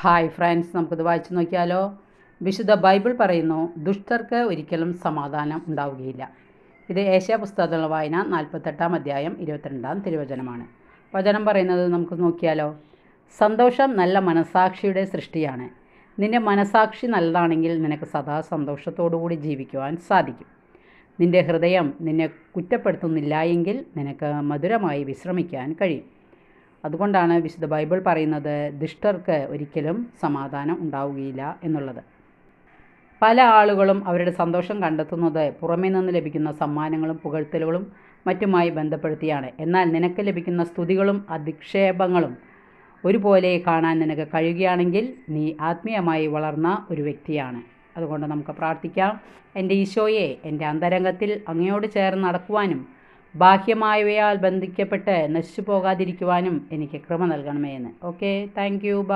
Hi friends നമുക്കിത് വായിച്ചു നോക്കിയാലോ? വിശുദ്ധ ബൈബിൾ പറയുന്നു ദുഷ്ടർക്ക് ഒരിക്കലും സമാധാനം ഉണ്ടാവുകയില്ല. ഇത് ഏഷ്യ പുസ്തകത്തിലുള്ള വായന നാൽപ്പത്തെട്ടാം അധ്യായം ഇരുപത്തിരണ്ടാം തിരുവചനമാണ്. വചനം പറയുന്നത് നമുക്ക് നോക്കിയാലോ? സന്തോഷം നല്ല മനസാക്ഷിയുടെ സൃഷ്ടിയാണ്. നിന്റെ മനസാക്ഷി നല്ലതാണെങ്കിൽ നിനക്ക് സദാ സന്തോഷത്തോടുകൂടി ജീവിക്കുവാൻ സാധിക്കും. നിന്റെ ഹൃദയം നിന്നെ കുറ്റപ്പെടുത്തുന്നില്ല എങ്കിൽ നിനക്ക് മധുരമായി വിശ്രമിക്കാൻ കഴിയും. അതുകൊണ്ടാണ് വിശുദ്ധ ബൈബിൾ പറയുന്നത് ദുഷ്ടർക്ക് ഒരിക്കലും സമാധാനം ഉണ്ടാവുകയില്ല എന്നുള്ളത്. പല ആളുകളും അവരുടെ സന്തോഷം കണ്ടെത്തുന്നത് പുറമേ നിന്ന് ലഭിക്കുന്ന സമ്മാനങ്ങളും പുകഴ്ത്തലുകളും മറ്റുമായി ബന്ധപ്പെടുത്തിയാണ്. എന്നാൽ നിനക്ക് ലഭിക്കുന്ന സ്തുതികളും അധിക്ഷേപങ്ങളും ഒരുപോലെ കാണാൻ നിനക്ക് കഴിയുകയാണെങ്കിൽ നീ ആത്മീയമായി വളർന്ന ഒരു വ്യക്തിയാണ്. അതുകൊണ്ട് നമുക്ക് പ്രാർത്ഥിക്കാം. എന്റെ ഈശോയെ എന്റെ അന്തരംഗത്തിൽ അങ്ങയോട് ചേർന്ന് നടക്കുവാനും ബാഹ്യമായവയാൽ ബന്ധിക്കപ്പെട്ട് നശിച്ചു പോകാതിരിക്കുവാനും എനിക്ക് കൃപ നൽകണമേ എന്ന്. Okay thank you